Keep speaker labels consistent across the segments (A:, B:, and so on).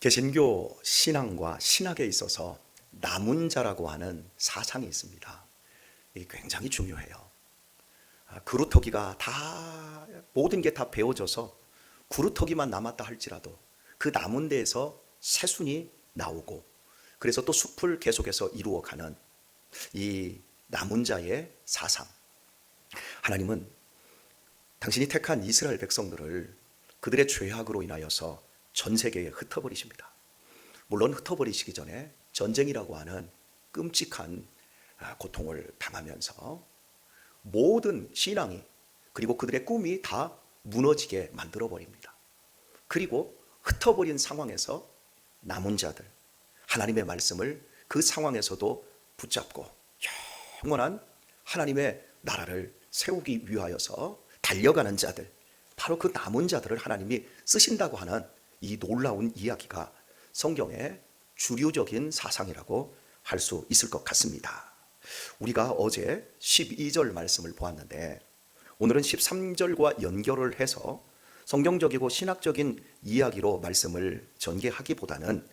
A: 개신교 신앙과 신학에 있어서 남은 자라고 하는 사상이 있습니다. 굉장히 중요해요. 아, 그루터기가 다 모든 게다 베어져서 그루터기만 남았다 할지라도 그 남은 데에서 새순이 나오고 그래서 또 숲을 계속해서 이루어가는 이 남은 자의 사상. 하나님은 당신이 택한 이스라엘 백성들을 그들의 죄악으로 인하여서 전 세계에 흩어버리십니다. 물론 흩어버리시기 전에 전쟁이라고 하는 끔찍한 아, 고통을 당하면서 모든 신앙이 그리고 그들의 꿈이 다 무너지게 만들어 버립니다. 그리고 흩어버린 상황에서 남은 자들 하나님의 말씀을 그 상황에서도 붙잡고 영원한 하나님의 나라를 세우기 위하여서 달려가는 자들 바로 그 남은 자들을 하나님이 쓰신다고 하는 이 놀라운 이야기가 성경의 주류적인 사상이라고 할 수 있을 것 같습니다. 우리가 어제 12절 말씀을 보았는데 오늘은 13절과 연결을 해서 성경적이고 신학적인 이야기로 말씀을 전개하기보다는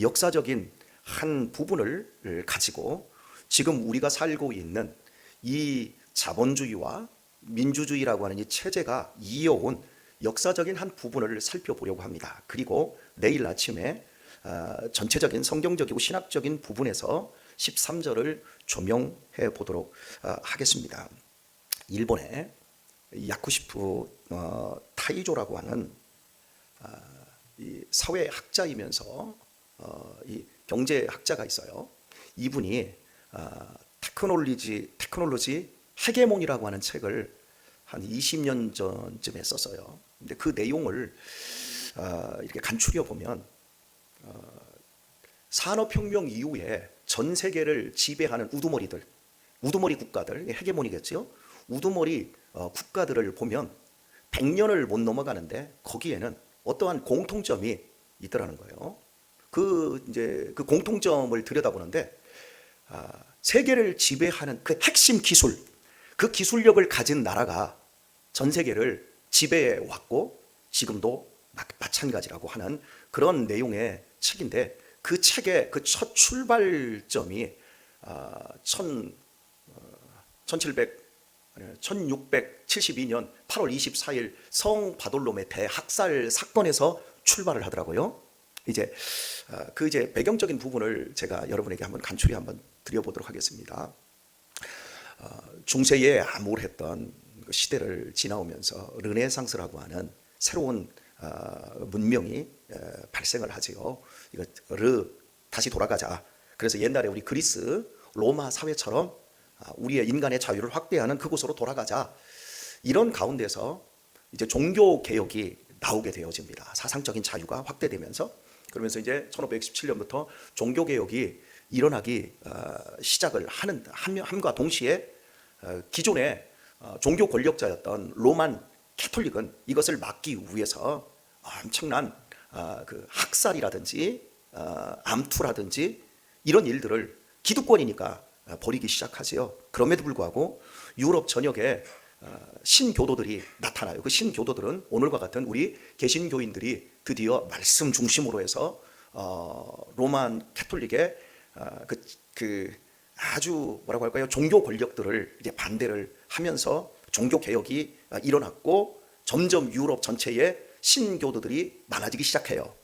A: 역사적인 한 부분을 가지고 지금 우리가 살고 있는 이 자본주의와 민주주의라고 하는 이 체제가 이어온 역사적인 한 부분을 살펴보려고 합니다. 그리고 내일 아침에 어, 전체적인 성경적이고 신학적인 부분에서 13절을 조명해 보도록 어, 하겠습니다. 일본의 야쿠시프 어, 타이조라고 하는 이 사회학자이면서 경제학자가 있어요. 이분이 어, 테크놀로지 테크놀로지 헤게몬이라고 하는 책을 한 20년 전쯤에 썼어요. 근데 그 내용을 어, 이렇게 간추려 보면 어, 산업혁명 이후에 전 세계를 지배하는 우두머리들, 우두머리 국가들, 헤게몬이겠죠. 우두머리 어, 국가들을 보면 100년을 못 넘어가는데 거기에는 어떠한 공통점이 있더라는 거예요. 그 이제 그 공통점을 들여다보는데 아, 세계를 지배하는 그 핵심 기술, 그 기술력을 가진 나라가 전 세계를 지배해 왔고 지금도 마- 마찬가지라고 하는 그런 내용의 책인데 그 책의 그 첫 출발점이 아, 천, 어, 1700 아니, 1672년 8월 24일 성 바돌롬의 대학살 사건에서 출발을 하더라고요. 이제 아, 그 이제 배경적인 부분을 제가 여러분에게 한번 간추리 한번 드려보도록 하겠습니다. 어, 중세에 암울했던 그 시대를 지나오면서 르네상스라고 하는 새로운 어, 문명이 에, 발생을 하지요. 이거 르 다시 돌아가자. 그래서 옛날에 우리 그리스 로마 사회처럼 아, 우리의 인간의 자유를 확대하는 그곳으로 돌아가자. 이런 가운데서 이제 종교 개혁이 나오게 되어집니다. 사상적인 자유가 확대되면서 그러면서 이제 1567년부터 종교 개혁이 일어나기 어, 시작을 하는 함- 함과 동시에 어, 기존의 어, 종교 권력자였던 로만 캐톨릭은 이것을 막기 위해서 엄청난 어, 그 학살이라든지 어, 암투라든지 이런 일들을 기득권이니까 어, 벌이기 시작하지요. 그럼에도 불구하고 유럽 전역에 어, 신교도들이 나타나요. 그 신교도들은 오늘과 같은 우리 개신교인들이 드디어 말씀 중심으로 해서 어, 로만 캐톨릭의 어, 그, 그 아주 뭐라고 할까요? 종교 권력들을 이제 반대를 하면서 종교 개혁이 어, 일어났고 점점 유럽 전체에 신교도들이 많아지기 시작해요.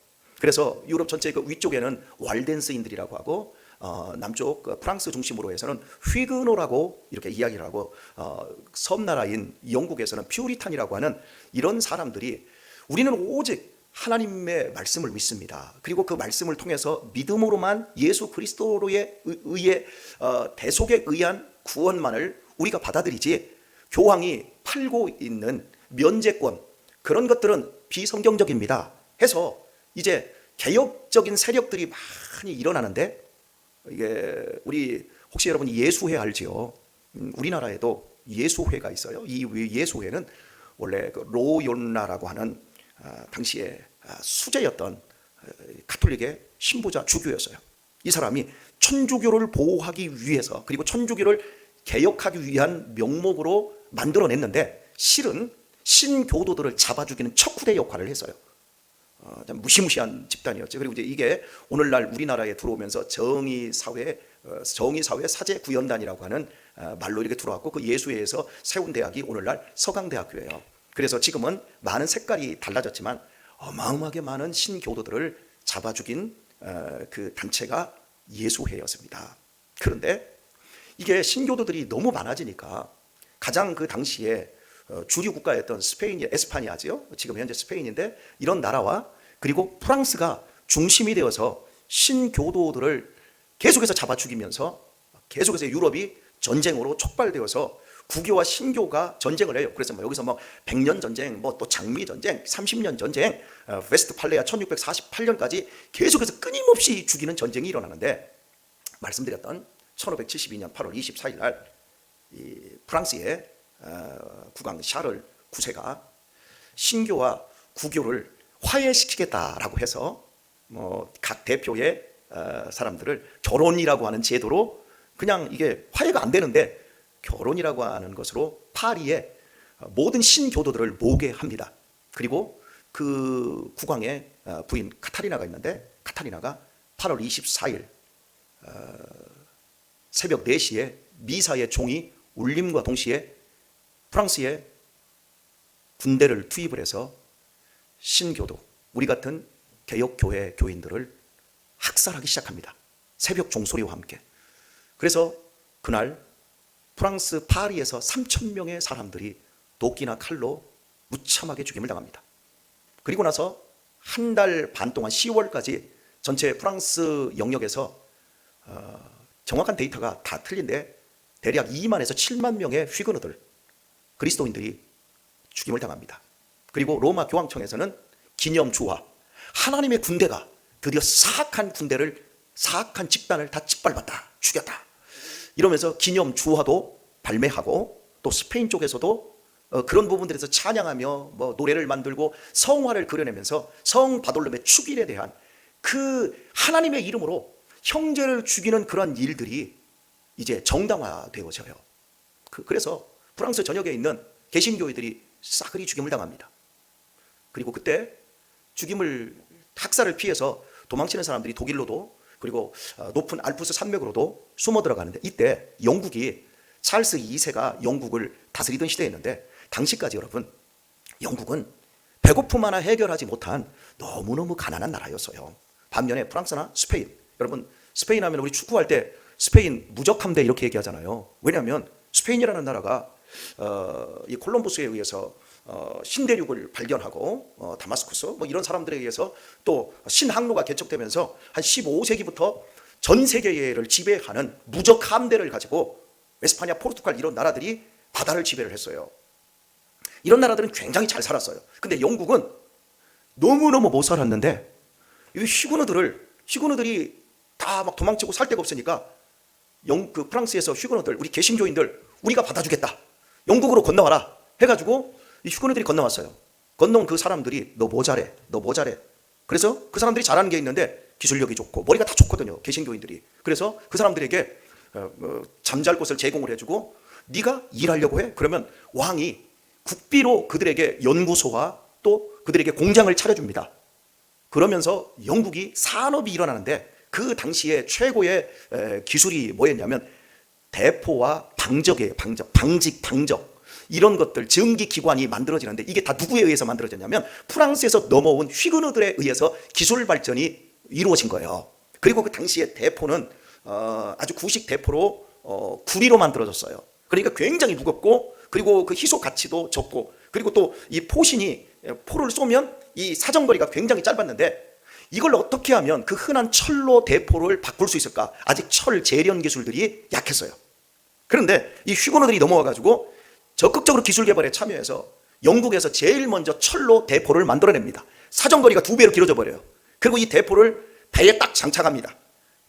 A: 그래서 유럽 전체 그 위쪽에는 왈덴스인들이라고 하고 어, 남쪽 그 프랑스 중심으로 해서는 휘그노라고 이렇게 이야기를 하고 어, 섬나라인 영국에서는 퓨리탄이라고 하는 이런 사람들이 우리는 오직 하나님의 말씀을 믿습니다. 그리고 그 말씀을 통해서 믿음으로만 예수 그리스도로의 의- 의의 어, 대속에 의한 구원만을 우리가 받아들이지 교황이 팔고 있는 면제권 그런 것들은 비성경적입니다. 해서 이제 개혁적인 세력들이 많이 일어나는데 이게 우리 혹시 여러분 예수회 알지요? 음, 우리나라에도 예수회가 있어요. 이 예수회는 원래 그 로요나라고 하는 아, 당시에 아, 수제였던 어, 카톨릭의 신부자 주교였어요. 이 사람이 천주교를 보호하기 위해서 그리고 천주교를 개혁하기 위한 명목으로 만들어냈는데 실은 신교도들을 잡아 죽이는 척후대 역할을 했어요. 어, 참 무시무시한 집단이었죠. 그리고 이제 이게 오늘날 우리나라에 들어오면서 정의 사회 어, 정의 사회 사제 구연단이라고 하는 어, 말로 이렇게 들어왔고 그 예수회에서 세운 대학이 오늘날 서강대학교예요. 그래서 지금은 많은 색깔이 달라졌지만 어마어마하게 많은 신교도들을 잡아 죽인 어, 그 단체가 예수회였습니다. 그런데 이게 신교도들이 너무 많아지니까 가장 그 당시에 어, 주류 국가였던 스페인이 에스파니아죠. 지금 현재 스페인인데 이런 나라와 그리고 프랑스가 중심이 되어서 신교도들을 계속해서 잡아 죽이면서 계속해서 유럽이 전쟁으로 촉발되어서 구교와 신교가 전쟁을 해요. 그래서 뭐 여기서 뭐 100년 전쟁, 뭐 또 장미 전쟁, 30년 전쟁, 어, 웨스트팔레아 1648년까지 계속해서 끊임없이 죽이는 전쟁이 일어나는데 말씀드렸던 1572년 8월 24일 날이 프랑스의 어, 국왕 샤를 9세가 신교와 구교를 화해시키겠다라고 해서 뭐 각 대표의 어, 사람들을 결혼이라고 하는 제도로 그냥 이게 화해가 안 되는데 결혼이라고 하는 것으로 파리에 모든 신교도들을 모게 합니다. 그리고 그 국왕의 어, 부인 카타리나가 있는데 카타리나가 8월 24일 새벽 4시에 미사의 종이 울림과 동시에 프랑스의 군대를 투입을 해서 신교도, 우리 같은 개혁교회 교인들을 학살하기 시작합니다. 새벽 종소리와 함께. 그래서 그날 프랑스 파리에서 3천 명의 사람들이 도끼나 칼로 무참하게 죽임을 당합니다. 그리고 나서 한 달 반 동안 10월까지 전체 프랑스 영역에서 어, 정확한 데이터가 다 틀린데 대략 2만에서 7만 명의 휘그너들 그리스도인들이 죽임을 당합니다. 그리고 로마 교황청에서는 기념 주화 하나님의 군대가 드디어 사악한 군대를 사악한 집단을 다 짓밟았다 죽였다 이러면서 기념 주화도 발매하고 또 스페인 쪽에서도 어, 그런 부분들에서 찬양하며 뭐 노래를 만들고 성화를 그려내면서 성 바돌롬의 축일에 대한 그 하나님의 이름으로 형제를 죽이는 그런 일들이 이제 정당화되어져요. 그, 그래서 프랑스 전역에 있는 개신교회들이 싸그리 죽임을 당합니다. 그리고 그때 죽임을 학살을 피해서 도망치는 사람들이 독일로도 그리고 어, 높은 알프스 산맥으로도 숨어 들어가는데 이때 영국이 찰스 2세가 영국을 다스리던 시대였는데 당시까지 여러분 영국은 배고픔 하나 해결하지 못한 너무너무 가난한 나라였어요. 반면에 프랑스나 스페인 여러분 스페인 하면 우리 축구할 때 스페인 무적함대 이렇게 얘기하잖아요. 왜냐하면 스페인이라는 나라가 어, 이 콜럼버스에 의해서 어, 신대륙을 발견하고 어, 다마스쿠스 뭐 이런 사람들에 의해서 또 신항로가 개척되면서 한 15세기부터 전 세계를 지배하는 무적 함대를 가지고 에스파냐, 포르투갈 이런 나라들이 바다를 지배를 했어요. 이런 나라들은 굉장히 잘 살았어요. 근데 영국은 너무너무 못 살았는데 이 휴그노들을 휴그노들이 다 막 도망치고 살 데가 없으니까 영, 그 프랑스에서 휴그노들 우리 개신교인들 우리가 받아주겠다. 영국으로 건너와라 해가지고 이 휴그노들이 건너왔어요. 건너온 그 사람들이 너뭐 잘해? 너뭐 잘해? 그래서 그 사람들이 잘하는 게 있는데 기술력이 좋고 머리가 다 좋거든요. 개신교인들이. 그래서 그 사람들에게 어, 어, 잠잘 곳을 제공을 해주고 네가 일하려고 해? 그러면 왕이 국비로 그들에게 연구소와 또 그들에게 공장을 차려줍니다. 그러면서 영국이 산업이 일어나는데 그 당시에 최고의 에, 기술이 뭐였냐면 대포와 방적이에요. 방적, 방직, 방적. 이런 것들 증기 기관이 만들어지는데 이게 다 누구에 의해서 만들어졌냐면 프랑스에서 넘어온 휘그너들에 의해서 기술 발전이 이루어진 거예요. 그리고 그 당시에 대포는 어, 아주 구식 대포로 어, 구리로 만들어졌어요. 그러니까 굉장히 무겁고 그리고 그 희소 가치도 적고 그리고 또 이 포신이 포를 쏘면 이 사정거리가 굉장히 짧았는데 이걸 어떻게 하면 그 흔한 철로 대포를 바꿀 수 있을까? 아직 철 재련 기술들이 약했어요. 그런데 이 휴거노들이 넘어와 가지고 적극적으로 기술 개발에 참여해서 영국에서 제일 먼저 철로 대포를 만들어냅니다. 사정거리가 두 배로 길어져 버려요. 그리고 이 대포를 배에 딱 장착합니다.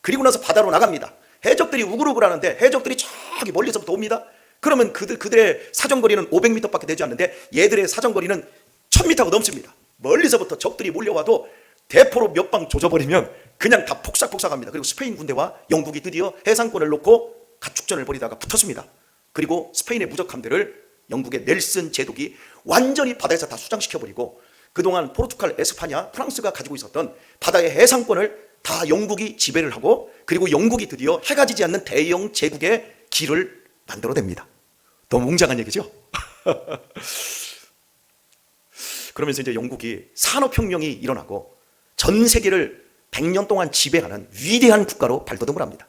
A: 그리고 나서 바다로 나갑니다. 해적들이 우글우글 하는데 해적들이 저기 멀리서부터 옵니다. 그러면 그들, 그들의 사정거리는 500m밖에 되지 않는데 얘들의 사정거리는 1000m가 넘습니다. 멀리서부터 적들이 몰려와도 대포로 몇 방 조져버리면 그냥 다 폭삭폭삭합니다. 그리고 스페인 군대와 영국이 드디어 해상권을 놓고 가축전을 벌이다가 붙었습니다. 그리고 스페인의 무적 함대를 영국의 넬슨 제독이 완전히 바다에서 다 수장시켜버리고 그동안 포르투갈, 에스파냐, 프랑스가 가지고 있었던 바다의 해상권을 다 영국이 지배를 하고 그리고 영국이 드디어 해가 지지 않는 대영 제국의 길을 만들어냅니다. 너무 웅장한 얘기죠? 그러면서 이제 영국이 산업혁명이 일어나고 전 세계를 100년 동안 지배하는 위대한 국가로 발돋움을 합니다.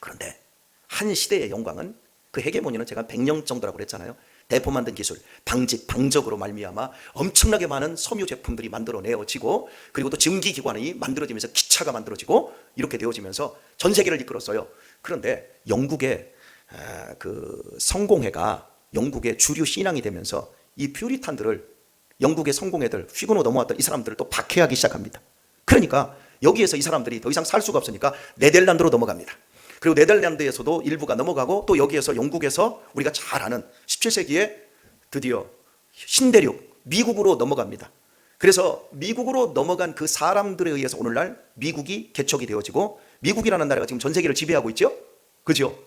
A: 그런데 한 시대의 영광은 그 헤게모니는 제가 100년 정도라고 그랬잖아요. 대포 만든 기술, 방직, 방적으로 말미암아 엄청나게 많은 섬유 제품들이 만들어내어지고 그리고 또 증기 기관이 만들어지면서 기차가 만들어지고 이렇게 되어지면서 전 세계를 이끌었어요. 그런데 영국의 아, 그 성공회가 영국의 주류 신앙이 되면서 이 퓨리탄들을 영국의 성공회들 휘구노 넘어왔던 이 사람들을 또 박해하기 시작합니다. 그러니까 여기에서 이 사람들이 더 이상 살 수가 없으니까 네덜란드로 넘어갑니다. 그리고 네덜란드에서도 일부가 넘어가고 또 여기에서 영국에서 우리가 잘 아는 17세기에 드디어 신대륙 미국으로 넘어갑니다. 그래서 미국으로 넘어간 그 사람들에 의해서 오늘날 미국이 개척이 되어지고 미국이라는 나라가 지금 전 세계를 지배하고 있죠. 그죠?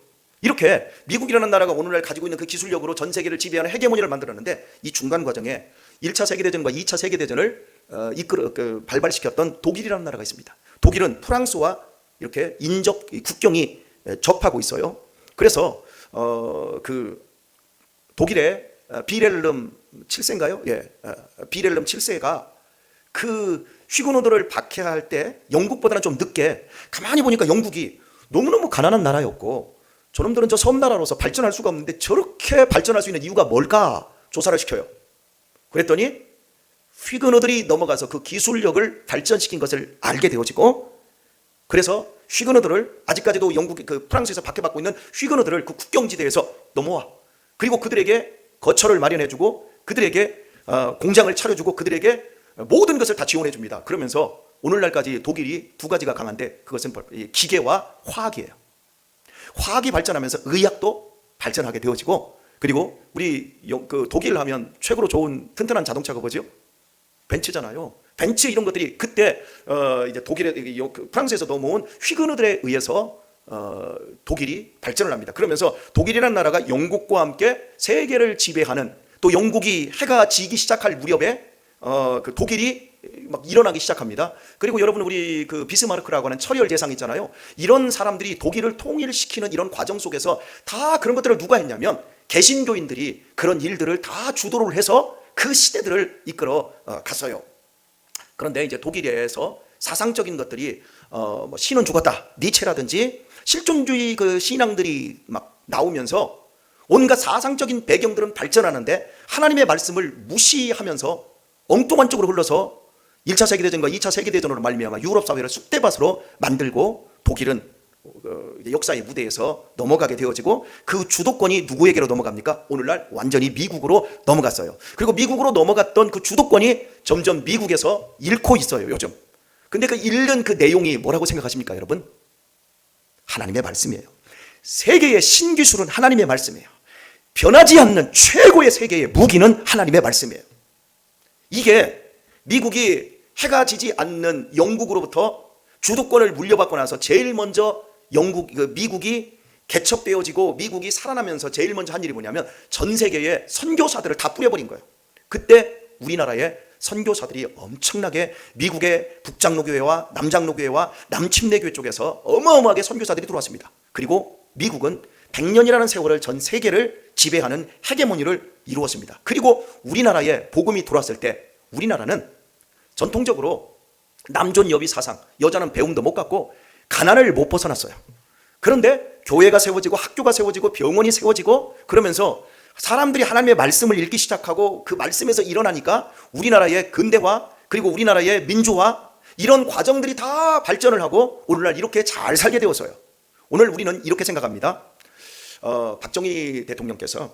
A: 이렇게 미국이라는 나라가 오늘날 가지고 있는 그 기술력으로 전 세계를 지배하는 헤게모니를 만들었는데 이 중간 과정에 1차 세계대전과 2차 세계대전을 어, 이끌어 그 발발시켰던 독일이라는 나라가 있습니다. 독일은 프랑스와 이렇게 인접 이 국경이 에, 접하고 있어요. 그래서 어, 그 독일의 어, 비렐름 7세인가요? 예, 어, 비렐름 7세가 그 휘구노들을 박해할 때 영국보다는 좀 늦게 가만히 보니까 영국이 너무너무 가난한 나라였고 저놈들은 저 섬나라로서 발전할 수가 없는데 저렇게 발전할 수 있는 이유가 뭘까 조사를 시켜요. 그랬더니 휘그너들이 넘어가서 그 기술력을 발전시킨 것을 알게 되어지고 그래서 휘그너들을 아직까지도 영국 그 프랑스에서 박해받고 있는 휘그너들을 그 국경지대에서 넘어와 그리고 그들에게 거처를 마련해주고 그들에게 어, 공장을 차려주고 그들에게 모든 것을 다 지원해 줍니다. 그러면서 오늘날까지 독일이 두 가지가 강한데 그것은 기계와 화학이에요. 화학이 발전하면서 의학도 발전하게 되어지고 그리고 우리 영- 그 독일 하면 최고로 좋은 튼튼한 자동차가 뭐죠? 벤츠잖아요. 벤츠 이런 것들이 그때 어 이제 요- 그 프랑스에서 넘어온 휘그너들에 의해서 어 독일이 발전을 합니다. 그러면서 독일이라는 나라가 영국과 함께 세계를 지배하는 또 영국이 해가 지기 시작할 무렵에 어 그 독일이 막 일어나기 시작합니다. 그리고 여러분 우리 그 비스마르크라고 하는 철혈 재상 있잖아요. 이런 사람들이 독일을 통일시키는 이런 과정 속에서 다 그런 것들을 누가 했냐면 개신교인들이 그런 일들을 다 주도를 해서 그 시대들을 이끌어 어, 갔어요. 그런데 이제 독일에서 사상적인 것들이 어 뭐 신은 죽었다 니체라든지 실존주의 그 신앙들이 막 나오면서 온갖 사상적인 배경들은 발전하는데 하나님의 말씀을 무시하면서 엉뚱한 쪽으로 흘러서 1차 세계대전과 2차 세계대전으로 말미암아 유럽 사회를 쑥대밭으로 만들고 독일은 어, 역사의 무대에서 넘어가게 되어지고 그 주도권이 누구에게로 넘어갑니까? 오늘날 완전히 미국으로 넘어갔어요. 그리고 미국으로 넘어갔던 그 주도권이 점점 미국에서 잃고 있어요, 요즘. 근데 그 잃는 그 내용이 뭐라고 생각하십니까, 여러분? 하나님의 말씀이에요. 세계의 신기술은 하나님의 말씀이에요. 변하지 않는 최고의 세계의 무기는 하나님의 말씀이에요. 이게 미국이 해가 지지 않는 영국으로부터 주도권을 물려받고 나서 제일 먼저 영국 그 미국이 개척되어지고 미국이 살아나면서 제일 먼저 한 일이 뭐냐면 전 세계에 선교사들을 다 뿌려버린 거예요. 그때 우리나라에 선교사들이 엄청나게 미국의 북장로교회와 남장로교회와 남침례교회 쪽에서 어마어마하게 선교사들이 들어왔습니다. 그리고 미국은 100년이라는 세월을 전 세계를 지배하는 헤게모니를 이루었습니다. 그리고 우리나라에 복음이 들어왔을 때 우리나라는 전통적으로 남존 여비 사상, 여자는 배움도 못 갖고 가난을 못 벗어났어요. 그런데 교회가 세워지고 학교가 세워지고 병원이 세워지고 그러면서 사람들이 하나님의 말씀을 읽기 시작하고 그 말씀에서 일어나니까 우리나라의 근대화 그리고 우리나라의 민주화 이런 과정들이 다 발전을 하고 오늘날 이렇게 잘 살게 되었어요. 오늘 우리는 이렇게 생각합니다. 어, 박정희 대통령께서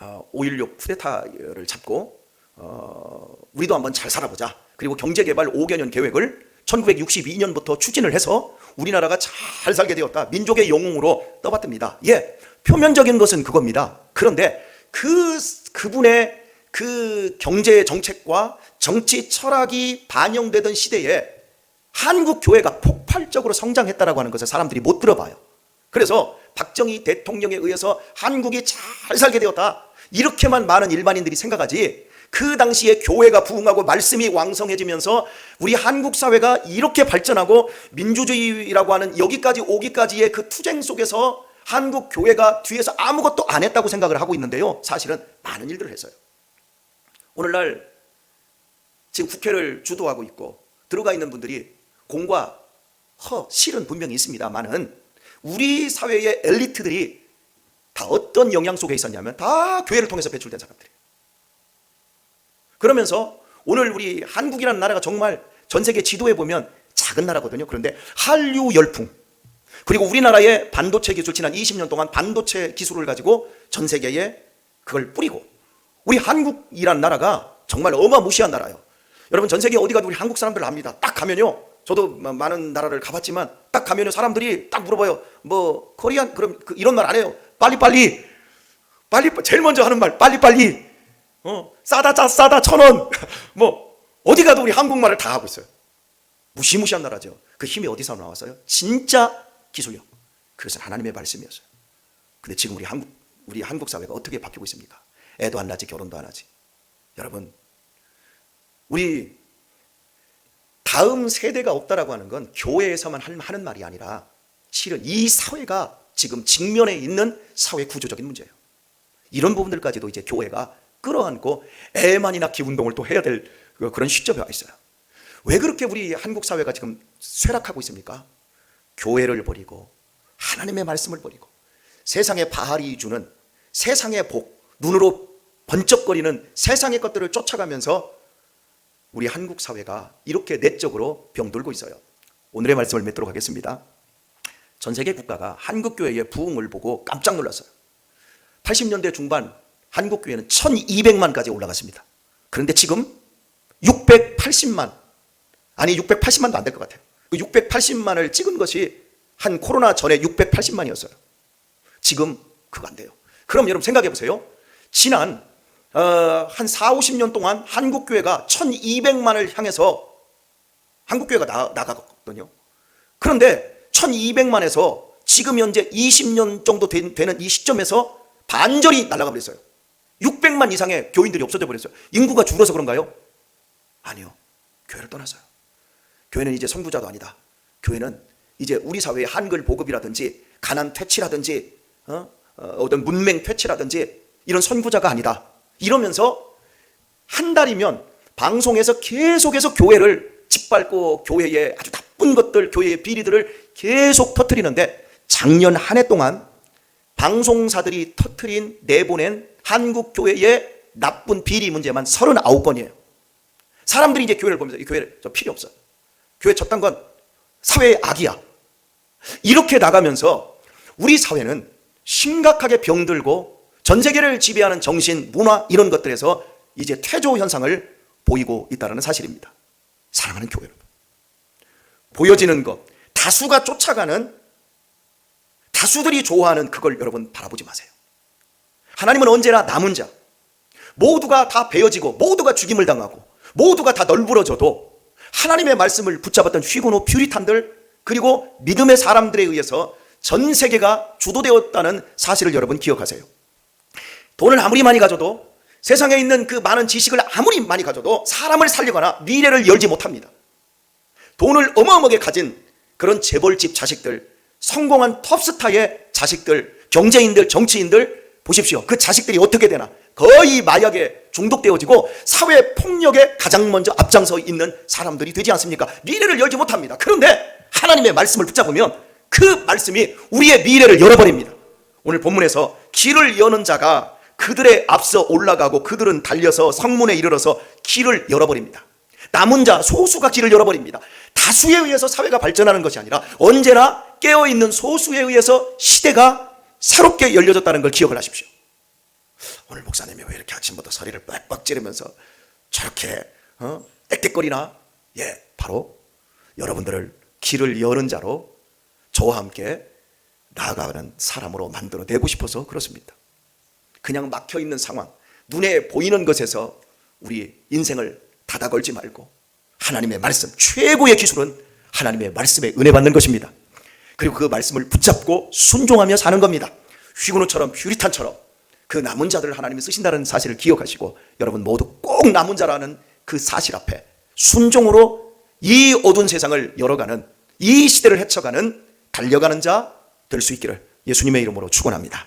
A: 어, 5.16 쿠데타를 잡고 어, 우리도 한번 잘 살아보자. 그리고 경제개발 5개년 계획을 1962년부터 추진을 해서 우리나라가 잘 살게 되었다. 민족의 영웅으로 떠받듭니다. 예, 표면적인 것은 그겁니다. 그런데 그 그분의 그 경제 정책과 정치 철학이 반영되던 시대에 한국 교회가 폭발적으로 성장했다라고 하는 것을 사람들이 못 들어봐요. 그래서 박정희 대통령에 의해서 한국이 잘 살게 되었다. 이렇게만 많은 일반인들이 생각하지 그 당시에 교회가 부흥하고 말씀이 왕성해지면서 우리 한국 사회가 이렇게 발전하고 민주주의라고 하는 여기까지 오기까지의 그 투쟁 속에서 한국 교회가 뒤에서 아무것도 안 했다고 생각을 하고 있는데요. 사실은 많은 일들을 했어요. 오늘날 지금 국회를 주도하고 있고 들어가 있는 분들이 공과 허, 실은 분명히 있습니다만은 우리 사회의 엘리트들이 다 어떤 영향 속에 있었냐면 다 교회를 통해서 배출된 사람들이에요. 그러면서 오늘 우리 한국이라는 나라가 정말 전 세계 지도에 보면 작은 나라거든요. 그런데 한류 열풍 그리고 우리나라의 반도체 기술 지난 20년 동안 반도체 기술을 가지고 전 세계에 그걸 뿌리고 우리 한국이란 나라가 정말 어마무시한 나라예요. 여러분 전 세계 어디 가도 우리 한국 사람들 압니다. 딱 가면요. 저도 마- 많은 나라를 가봤지만 딱 가면요 사람들이 딱 물어봐요. 뭐 코리안 그럼 그 이런 말 안 해요. 빨리 빨리 빨리 제일 먼저 하는 말 빨리 빨리 어 싸다 짜 싸다 천 원. 뭐 어디 가도 우리 한국말을 다 하고 있어요. 무시무시한 나라죠. 그 힘이 어디서 나왔어요? 진짜 기술력. 그것은 하나님의 말씀이었어요. 근데 지금 우리 한국 우리 한국 사회가 어떻게 바뀌고 있습니까? 애도 안 나지 결혼도 안 하지. 여러분 우리 다음 세대가 없다라고 하는 건 교회에서만 할- 하는 말이 아니라 실은 이 사회가 지금 직면해 있는 사회 구조적인 문제예요. 이런 부분들까지도 이제 교회가 끌어안고 애만이 낳기 운동을 또 해야 될 그런 시점에 와 있어요. 왜 그렇게 우리 한국 사회가 지금 쇠락하고 있습니까? 교회를 버리고 하나님의 말씀을 버리고 세상의 바알이 주는 세상의 복, 눈으로 번쩍거리는 세상의 것들을 쫓아가면서 우리 한국 사회가 이렇게 내적으로 병들고 있어요. 오늘의 말씀을 맺도록 하겠습니다. 전 세계 국가가 한국 교회의 부흥을 보고 깜짝 놀랐어요. 80년대 중반 한국 교회는 1200만까지 올라갔습니다. 그런데 지금 680만 아니 680만도 안 될 것 같아요. 그 680만을 찍은 것이 한 코로나 전에 680만이었어요. 지금 그거 안 돼요. 그럼 여러분 생각해 보세요. 지난 어, 한 4, 50년 동안 한국 교회가 1200만을 향해서 한국 교회가 나, 나가거든요. 그런데 1200만에서 지금 현재 20년 정도 된, 되는 이 시점에서 반절이 날아가 버렸어요. 600만 이상의 교인들이 없어져 버렸어요. 인구가 줄어서 그런가요? 아니요. 교회를 떠났어요. 교회는 이제 선구자도 아니다. 교회는 이제 우리 사회의 한글 보급이라든지 가난 퇴치라든지 어? 어, 떤 문맹 퇴치라든지 이런 선구자가 아니다. 이러면서 한 달이면 방송에서 계속해서 교회를 짓밟고 교회의 아주 나쁜 것들, 교회의 비리들을 계속 터뜨리는데 작년 한 해 동안 방송사들이 터뜨린 내보낸 한국 교회의 나쁜 비리 문제만 39건이에요. 사람들이 이제 교회를 보면서 이 교회 저 필요 없어. 교회 저딴 건 사회의 악이야. 이렇게 나가면서 우리 사회는 심각하게 병들고 전 세계를 지배하는 정신, 문화 이런 것들에서 이제 퇴조 현상을 보이고 있다는 사실입니다. 사랑하는 교회 여러분. 보여지는 것, 다수가 쫓아가는 다수들이 좋아하는 그걸 여러분 바라보지 마세요. 하나님은 언제나 남은 자, 모두가 다 베어지고 모두가 죽임을 당하고 모두가 다 널브러져도 하나님의 말씀을 붙잡았던 휘고노 퓨리탄들 그리고 믿음의 사람들에 의해서 전 세계가 주도되었다는 사실을 여러분 기억하세요. 돈을 아무리 많이 가져도 세상에 있는 그 많은 지식을 아무리 많이 가져도 사람을 살리거나 미래를 열지 못합니다. 돈을 어마어마하게 가진 그런 재벌집 자식들, 성공한 톱스타의 자식들, 경제인들, 정치인들 보십시오. 그 자식들이 어떻게 되나? 거의 마약에 중독되어지고 사회 폭력에 가장 먼저 앞장서 있는 사람들이 되지 않습니까? 미래를 열지 못합니다. 그런데 하나님의 말씀을 붙잡으면 그 말씀이 우리의 미래를 열어버립니다. 오늘 본문에서 길을 여는 자가 그들의 앞서 올라가고 그들은 달려서 성문에 이르러서 길을 열어버립니다. 남은 자 소수가 길을 열어버립니다. 다수에 의해서 사회가 발전하는 것이 아니라 언제나 깨어있는 소수에 의해서 시대가 새롭게 열려졌다는 걸 기억을 하십시오. 오늘 목사님이 왜 이렇게 아침부터 소리를 빽빽 지르면서 저렇게 어? 땡땡거리나? 예, 바로 여러분들을 길을 여는 자로 저와 함께 나아가는 사람으로 만들어 내고 싶어서 그렇습니다. 그냥 막혀 있는 상황, 눈에 보이는 것에서 우리 인생을 닫아 걸지 말고 하나님의 말씀, 최고의 기술은 하나님의 말씀에 은혜 받는 것입니다. 그리고 그 말씀을 붙잡고 순종하며 사는 겁니다. 휘구노처럼 퓨리탄처럼 그 남은 자들을 하나님이 쓰신다는 사실을 기억하시고 여러분 모두 꼭 남은 자라는 그 사실 앞에 순종으로 이 어두운 세상을 열어가는 이 시대를 헤쳐가는 달려가는 자 될 수 있기를 예수님의 이름으로 축원합니다.